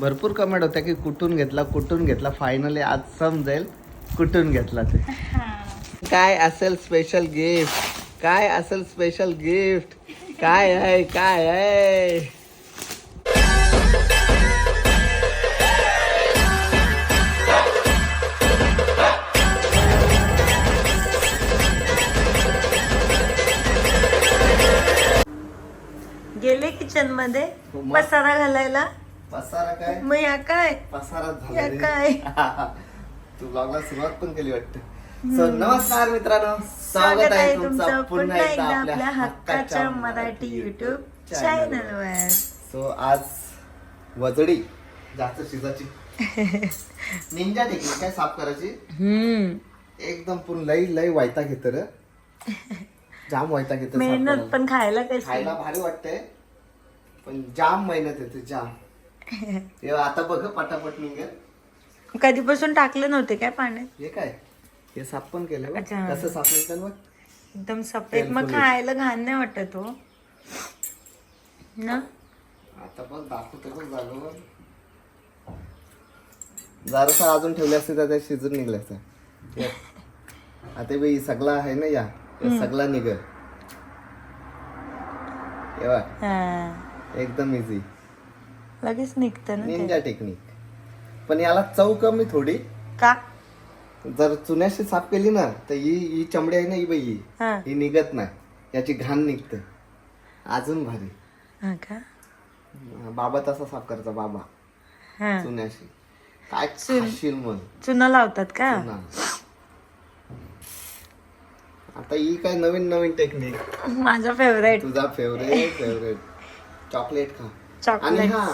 भरपूर कमेंट होत्या की कुठून घेतला कुठून घेतला. फायनली आज समजेल कुठून घेतला ते. काय असेल स्पेशल गिफ्ट काय असेल स्पेशल गिफ्ट काय आहे काय आहे? गेले किचनमध्ये हो. पसारा घालायला? पसारा काय? मग या काय? पसारा या झाला रे. काय? तू ब्लॉगला सुरुवात पण केली वाटतं. सो नमस्कार मित्रांनो. स्वागत आहे तुमचं पुन्हा एकदा आपल्या हक्काच्या मराठी युट्यूब चॅनल वर. सो आज वजडी जास्त शिजाची. निंजा टेक्निक काय साफ करायची? हम्म. एकदम पूर्ण लई लई वायता घेत र. जाम वायता घेत मेहनत पण खायला कशी? खायला भारी वाटतंय. पण जाम मेहनत येते जाम. आता बघ पटापट निघेल. कधीपासून टाकले नव्हते काय पाण्यात हे काय? हे साफ पण केलं बघ. अच्छा. कसं साफ बघ एकदम सफेद. मग. खायला घाण नाही वाटत हो. ना? आता बघ दाखवते बघ जागेवर. जरासा अजून ठेवले असते तर ते शिजून निघले असते. हे. आता बाई सगळा आहे ना या. हे सगळा निघल. हे बघ, हा. एकदम इझी लगेच निघतं ना ते. निंजा टेक्निक पण याला चव कमी थोडी. का? जर चुन्याशी साफ केली ना तर ही ही चमडी आहे ना ही बाई ही. हा. ही निघत नाही. याची घाण निघते. अजून भारी. हा का? बाबा तसा साफ करता बाबा. हा. चुन्याशी. काय खाशील मग चुना लावतात का. आता ही काय नवीन नवीन टेक्निक माझा फेवरेट तुझा फेवरेट फेवरेट चॉकलेट खा. आणि हा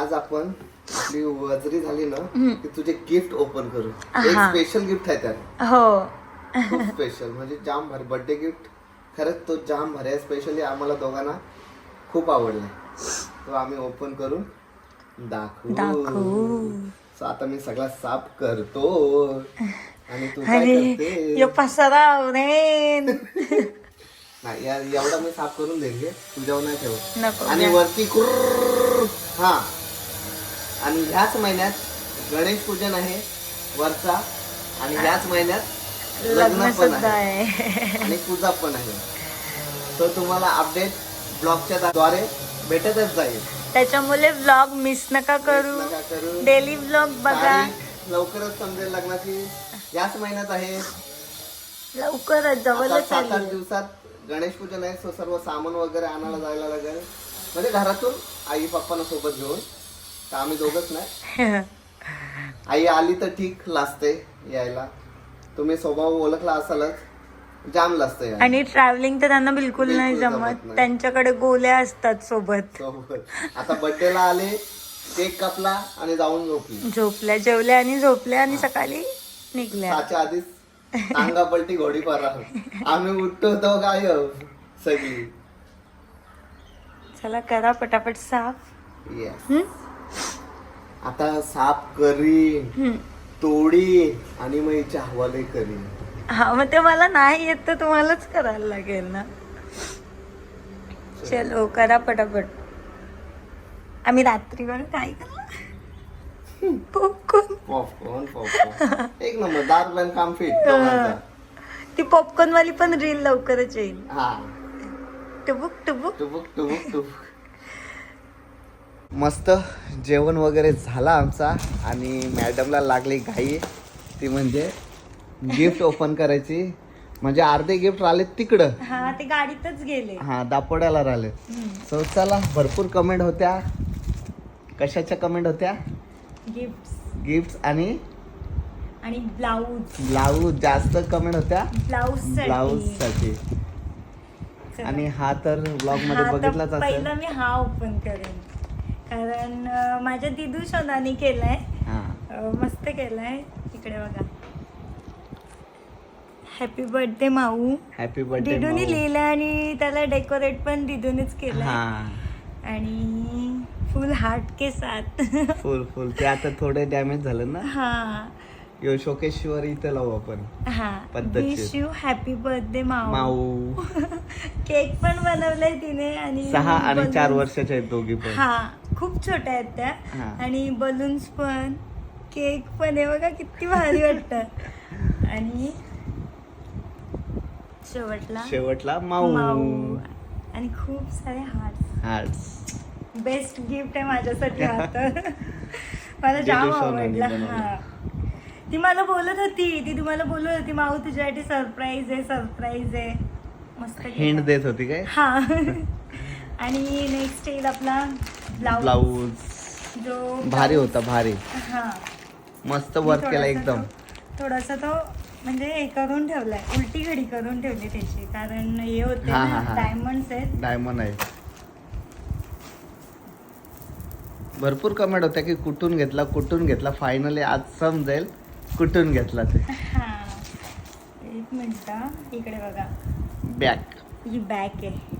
आज आपण आपली वजरी झाली ना की तुझे गिफ्ट ओपन करू. एक स्पेशल गिफ्ट आहे त्यात. हो. स्पेशल म्हणजे जाम भारी बर्थडे गिफ्ट खरंच तो जाम भारी आहे. स्पेशली आम्हाला दोघांना खूप आवडलाय तो आम्ही ओपन करून दाखवू. दाखवू. So आता मी सगळा साफ करतो. आणि तू काय करते यो पसारा आवरेन नाही या- एवढा मी साफ करून देईन घे तुझ्यावर नाही ठेव नको. आणि वरती कुर्र हा. आणि ह्याच महिन्यात गणेश पूजन आहे वरचा. आणि ह्याच महिन्यात लग्न लग्न पण सुद्धा आहे. आहे. आणि पूजा पण आहे. तर तुम्हाला अपडेट ब्लॉगच्या द्वारे भेटतच जाईल. त्याच्यामुळे व्लॉग मिस नका करू. नका करू. डेली व्लॉग बघा. तारीख लवकरच समजेल लग्नाची. याच महिन्यात आहे. लवकरच आता जवळच सात आठ दिवसात गणेश पूजन आहे so सर्व सामान वगैरे आणायला जायला लागेल. म्हणजे घरातून आई पप्पांना सोबत घेऊन. तर आम्ही दोघच नाही. आई आली तर ठीक लाजते यायला. तुम्ही स्वभाव ओळखला असालच जाम लाजते आणि ट्रॅव्हलिंग तर त्यांना बिलकुल नाही जमत. त्यांच्याकडे गोल्या असतात सोबत. आता बर्थडेला आले केक कापला आणि जाऊन झोपली. झोपल्या जेवल्या आणि झोपल्या आणि सकाळी निघल्या. आधीच टांगा पलटी घोडी पारा. आम्ही उठतो तो काय सगळी. चला करा पटापट साफ. येस आता साफ करीन तोडी आणि मग हिच्या हवाले करीन. हा मग ते मला नाही येत तर तुम्हालाच करायला लागेल ना. चलो करा पटापट. आम्ही रात्रीवर काय केलं पॉपकॉर्न पॉपकॉर्न पॉपकॉर्न एक नंबर दहा रुपयानं काम फिट ती पॉपकॉर्न वाली पण रील लवकरच येईल. हा. टुबुक टुबुक. टुबुक टुबुक टुबुक. मस्त जेवण वगैरे झाला आमचा आणि मॅडमला लागली घाई. ती म्हणजे गिफ्ट ओपन करायची. म्हणजे अर्धे गिफ्ट राहिले तिकडं. हा ते गाडीतच गेले. हा दापोड्याला राहिले. सो चला भरपूर कमेंट होत्या. कशाच्या कमेंट होत्या? गिफ्ट गिफ्ट आणि? आणि ब्लाऊज ब्लाऊज जास्त कमेंट होत्या. ब्लाऊज ब्लाऊजसाठी. आणि हा तर ब्लॉगमध्ये बघितलाच असेल. पहिला मी हा ओपन करेन. कारण माझ्या दिदू शोधाने केलाय. हा. मस्त केलाय. इकडे बघा. Happy birthday Mau. Happy birthday दिदूने लिहिलंय आणि त्याला डेकोरेट पण दिदूनेच केलंय. हा. आणि फुल हार्ट के साथ. फुल फुल. ते आता थोडे डॅमेज झालं ना? हा. यो शोकेश्वर इथं लावू आपण. हा. पद्धतशीर. Wish you happy birthday Mau. Mau. Cake पण बनवलाय तिने आणि सहा आणि चार balloons. वर्षाचे आहेत दोघी पण. हा खूप छोट्या आहेत त्या. हा. आणि बलून्स पण. केक पण आहे बघा किती भारी वाटतं. आणि शेवटला. शेवटला माऊ. माऊ. आणि खूप सारे हार्ट हार्ट्स बेस्ट गिफ्ट आहे माझ्यासाठी हा तर मला जाम आवडला. हा. ती मला बोलत होती. ती तुम्हाला बोलत होती माऊ तुझ्यासाठी सरप्राईज आहे सरप्राईज आहे. मस्त. हिंट देत होती काय? हा. आणि नेक्स्ट येईल आपला ब्लाऊज ब्लाऊज जो भारी होता भारी. हा. मस्त वर्क केला एकदम. थोडासा तो म्हणजे हे करून ठेवलाय. उलटी घडी करून ठेवली त्याची. कारण हे होते. डायमंड्स आहेत. डायमंड आहे. भरपूर कमेंट होत्या की कुठून घेतला कुठून घेतला. फायनली आज समजेल कुठून घेतला ते. एक मिनिट इकडे बघा. बॅक ही बॅक आहे.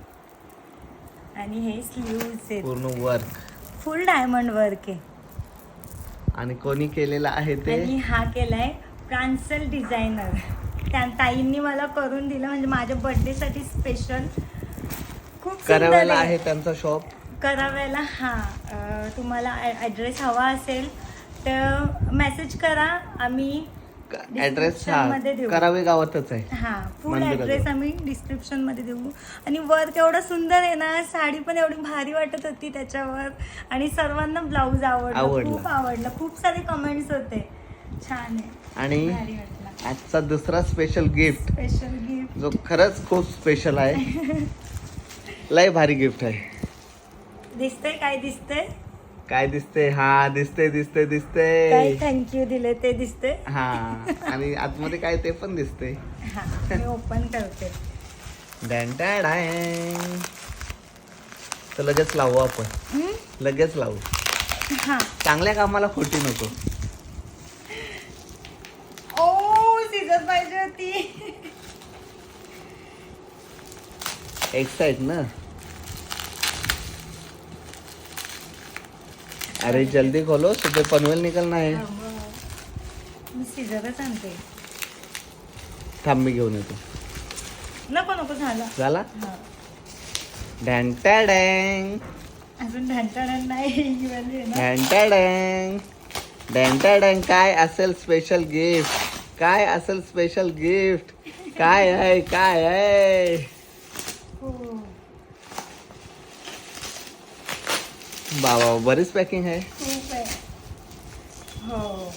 आणि हे स्लीव्ज आहेत. पूर्ण वर्क फुल डायमंड वर्क आहे. आणि कोणी केलेलं आहे ते? आणि हा केलाय प्रांसल डिझायनर त्या ताईंनी मला करून दिलं. म्हणजे माझ्या birthday साठी स्पेशल खूप सुंदर आहे. आहे त्यांचा शॉप कराव्याला हा. तुम्हाला ॲड्रेस हवा असेल तर मेसेज करा आम्ही ऍड्रेस. करावे गावातच आहे. हा फुल. ॲड्रेस आम्ही डिस्क्रिप्शनमध्ये देऊ. आणि वर्क एवढं सुंदर आहे ना साडी पण एवढी भारी वाटत होती त्याच्यावर. आणि सर्वांना ब्लाऊज आवडला. खूप आवडला. खूप सारे कमेंट्स होते. छान आहे. आणि आजचा दुसरा स्पेशल गिफ्ट स्पेशल गिफ्ट जो खरंच खूप स्पेशल आहे. लय भारी गिफ्ट आहे. दिसतंय काय दिसतंय? काय दिसते हा दिसते दिसते काय दिसते थँक्यू दिले ते दिसते हा आणि आतमध्ये काय ते पण दिसते हा मी ओपन करते. डॅन तर लगेच लावू आपण. हम्म? लगेच लावू. हा. चांगल्या कामाला खोटी नको. ओ सीझर पाहिजे होती. एक साइड ना? अरे जल्दी खोलो सुबह पनवेल निकलना है हा, मग. मी आणते. थांब मी घेऊन येतो. नको नको झाला. झाला? हा. डॅन्टा डँग अजून ढांटाळण नाही ही वाली आहे ना डॅन्टा डँग डॅन्टा डँग काय असेल स्पेशल गिफ्ट काय असेल स्पेशल गिफ्ट काय आहे काय आहे हो बाबा बरीच पॅकिंग आहे. खूप आहे. हो.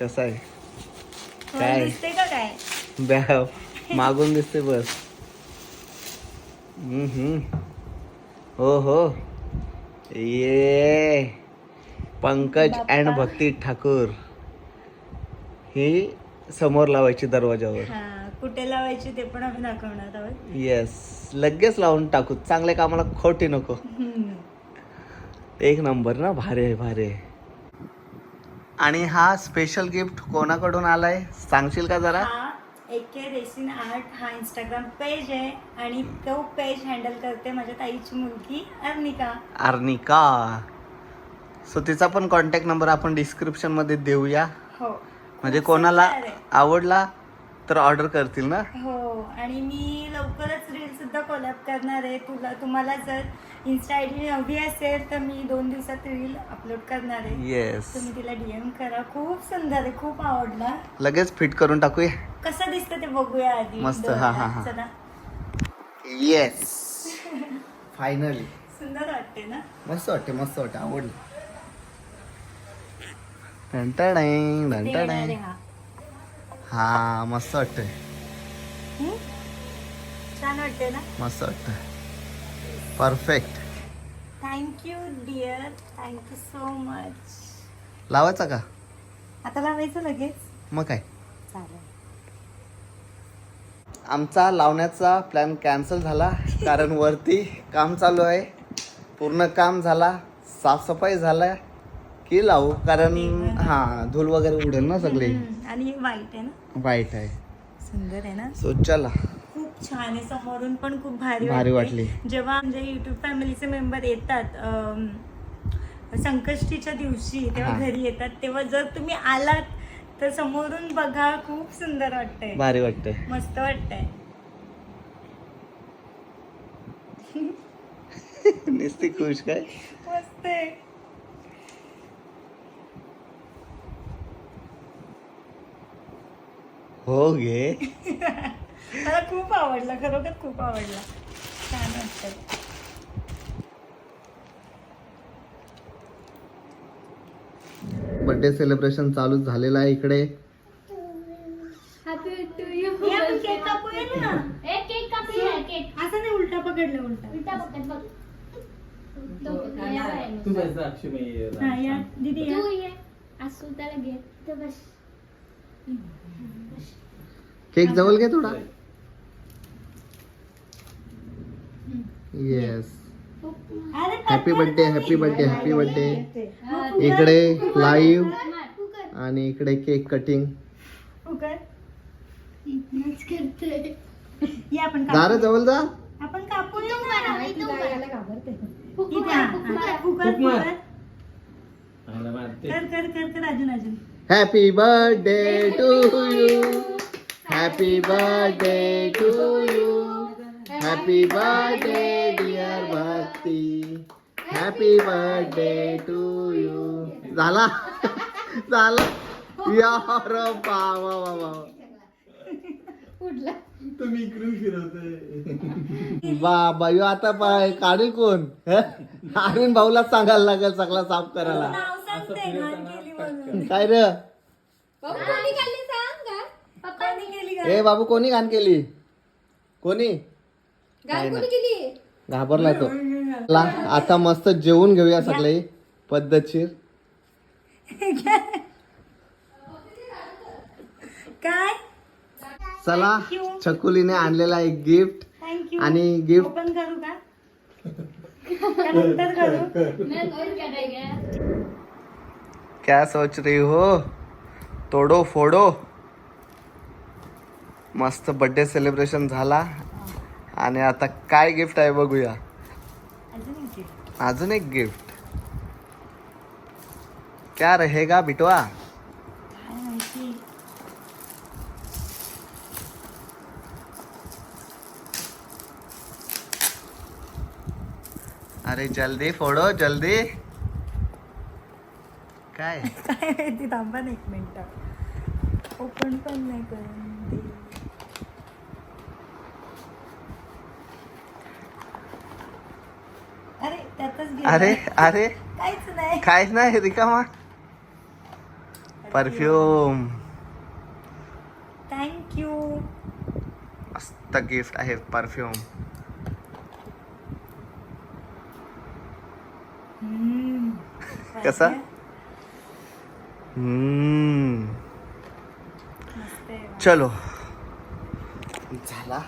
कसं आहे? हो, काय? दिसते का काय? बॅव मागून दिसते बस. हम्म. हो हो. ये. पंकज बाप्पा. अँड भक्ती ठाकूर. ही समोर लावायची दरवाजावर. हा. कुठे लावायची ते पण आम्ही दाखवणार आहोत. येस लगेच लावून टाकू. चांगल्या कामाला खोटी नको. एक नंबर ना भारी आहे भारी आहे. आणि हा स्पेशल गिफ्ट कोणाकडून आलाय? सांगशील का जरा? हा एक के रेसिन आर्ट हा इंस्टाग्राम पेज आहे आणि तो पेज हँडल करते माझ्या ताईची मुलगी अर्निका. अर्निका. सो तिचा पण कॉन्टॅक्ट नंबर आपण डिस्क्रिप्शनमध्ये देऊया. हो. म्हणजे कोणाला. आवडला? तर ऑर्डर करतील ना? हो आणि मी लवकरच रील सुद्धा कोलॅब करणार आहे. तुला तुम्हाला जर इन्स्टा आय डी हवी असेल तर मी दोन दिवसात रील अपलोड करणार आहे. येस तुम्ही तिला डीएम करा. खूप सुंदर आहे खूप आवडला. लगेच फिट करून टाकूया? कसं दिसतं ते बघूया आधी. मस्त, हा, हा, हा. चला. येस फायनली सुंदर वाटते ना? मस्त वाटते मस्त वाटते. आवडलं. ते येणार आहे. हा. हा मस्त वाटतंय. हम्म? छान वाटते ना? मस्त वाटतंय. Perfect thank you dear thank you so much लावायचा का? आता लावायचं लगेच? मग काय? चालेल. आमचा लावण्याचा प्लॅन कॅन्सल झाला कारण वरती काम चालू आहे. पूर्ण काम झाला साफसफाई झाला की लावू? कारण हा धूल वगैरे उडेल ना सगळे. आणि वाईट आहे ना? वाईट आहे. सुंदर आहे ना? सो चला. खूप छान आहे. समोरून पण खूप भारी भारी. वाटली. जेव्हा म्हणजे युट्यूब फॅमिलीचे मेंबर येतात अम, संकष्टीच्या दिवशी तेव्हा हा. घरी येतात तेव्हा जर तुम्ही आलात तर समोरून बघा खूप सुंदर वाटतंय. भारी वाटतंय. मस्त वाटतंय. नुसती खुश काय? मस्त आहे. हो घे मला खूप आवडला खरोखर खूप आवडला. छान वाटतं बर्थडे सेलिब्रेशन चालू झालेलं आहे इकडे. हॅपी टू यू आपण केक कापूया ना? ए केक कापूया केक असं नाही उलटा पकडलं उलटा. उलटा पकड बघ. तो या बाहेर. तू बस साक्षी मी हा या. दीदी या तू ये. असू त्याला घे. तो बस. केक जवळ घे थोडा yes happy birthday happy birthday happy birthday इकडे लाईव्ह. आणि इकडे केक कटिंग फुकर इथनंच करतोय. या आपण जा रे कापूया. जवळ जा आपण कापूया तू ना. मार, तू मार. फुक इथे मार, फुक. मार. फुकर फुक मार. फुकर आला मारते कर कर कर कर अजून अजून happy birthday to you happy birthday to you happy birthday dear Bhakti happy birthday to you झाला झाला यार बाबा बाबा उडला. तुम्ही इकडून फिरवतोय बाबा यो आता पाय काढेल कोण? अरविंद भाऊला सांगायला लागेल सगळा साफ करायला. काय रे? ए बाबू कोणी घाण केली? कोणी? गाय कोणी केली? घाबरला तो. ला आता मस्त जेवून घेऊया सगळे. पद्धतशीर. काय? चला छकुलीने आणलेला एक गिफ्ट थँक्यू आणि गिफ्ट ओपन करू का का नंतर करू मैं गोल करेगा क्या सोच रही हो? तोडो फोडो। मस्त बर्थडे सेलिब्रेशन झाला. आणि आता काय गिफ्ट आहे बघूया. अजून एक गिफ्ट क्या रहेगा बिटवा? अरे जल्दी फोडो जल्दी। काय? काय माहिती थांबा ना एक मिनिट. ओपन पण नाही करून. अरे त्यातच गेलं. अरे अरे. काहीच नाही. काहीच नाही रिकामा. परफ्यूम थँक्यू मस्त गिफ्ट आहे परफ्यूम कसा? चलो. झाला.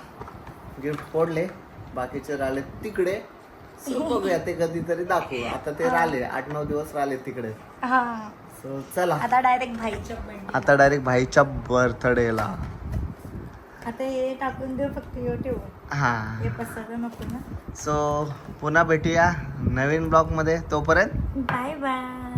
गिफ्ट फोडले. बाकीचे राहिले तिकडे. सो बघूया ते कधीतरी दाखवू. आता ते राहिले. आठ नऊ दिवस राहिले तिकडे. हा. सो चला. आता डायरेक्ट भाईच्या बर्थडे आता डायरेक्ट भाईच्या बर्थडेला आता हे टाकून देऊ फक्त हे. हा हे ना. सो पुन्हा भेटूया नवीन ब्लॉगमध्ये. तोपर्यंत बाय बाय